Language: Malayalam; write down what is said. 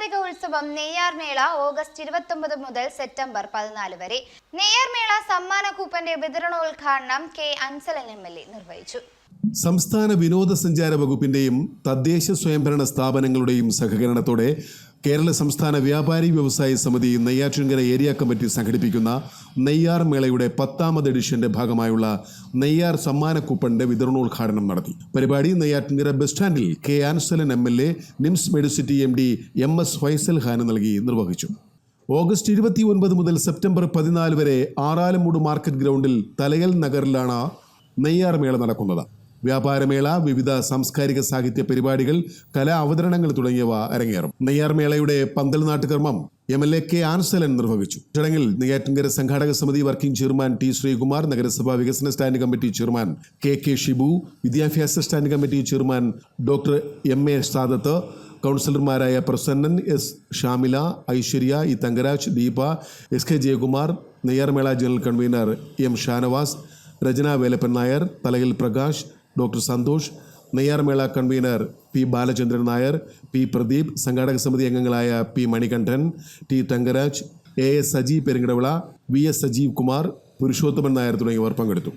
സാംസ്കാരിക ഉത്സവം നെയ്യാർ മേള ഓഗസ്റ്റ് ഇരുപത്തൊമ്പത് മുതൽ സെപ്റ്റംബർ പതിനാല് വരെ. നെയ്യാർ മേള സമ്മാന കൂപ്പന്റെ വിതരണോദ്ഘാടനം K Ansalan M L A നിർവഹിച്ചു. സംസ്ഥാന വിനോദസഞ്ചാര വകുപ്പിന്റെയും തദ്ദേശ സ്വയംഭരണ സ്ഥാപനങ്ങളുടെയും സഹകരണത്തോടെ കേരള സംസ്ഥാന വ്യാപാരി വ്യവസായ സമിതി നെയ്യാറ്റിൻകര ഏരിയ കമ്മിറ്റി സംഘടിപ്പിക്കുന്ന നെയ്യാർ മേളയുടെ പത്താമത് എഡിഷന്റെ ഭാഗമായുള്ള നെയ്യാർ സമ്മാന കൂപ്പണിന്റെ വിതരണോദ്ഘാടനം നടത്തി. പരിപാടി നെയ്യാറ്റിൻകര ബസ് സ്റ്റാൻഡിൽ K Ansalan M L A NIMS Medicity M D M S Faisal Khan നൽകി നിർവഹിച്ചു. ഓഗസ്റ്റ് ഇരുപത്തി ഒൻപത് മുതൽ സെപ്റ്റംബർ പതിനാല് വരെ ആറാലമൂട് മാർക്കറ്റ് ഗ്രൗണ്ടിൽ തലയൽ നഗറിലാണ് നെയ്യാർ മേള നടക്കുന്നത്. വ്യാപാരമേള വിവിധ സാംസ്കാരിക സാഹിത്യ പരിപാടികൾ കലാ അവതരണങ്ങൾ തുടങ്ങിയവ അരങ്ങേറും. നെയ്യാർ മേളയുടെ പന്തൽ നാട്ടുകർമ്മം M L A K Ansalan നിർവഹിച്ചു. ചടങ്ങിൽ നെയ്യാറ്റിൻകര സംഘാടക സമിതി വർക്കിംഗ് ചെയർമാൻ ടി ശ്രീകുമാർ നഗരസഭാ വികസന standing committee chairman K K Shibu വിദ്യാഭ്യാസ standing committee chairman doctor M A Sadath കൗൺസിലർമാരായ Prasannan S Shamila Aishwarya E Thankaraj Deepa S K Jayakumar Neyyarmela general convener M Shanavas Rachana Velappan Nair തലയിൽ Prakash doctor Santhosh Neyyarmela convener P Balachandran Nair P Pradeep സംഘാടക സമിതി അംഗങ്ങളായ P Manikandan T Thankaraj A S Sajeev Perunkadavila V S Sajeev Kumar Purushothaman Nair തുടങ്ങിയവർ പങ്കെടുത്തു.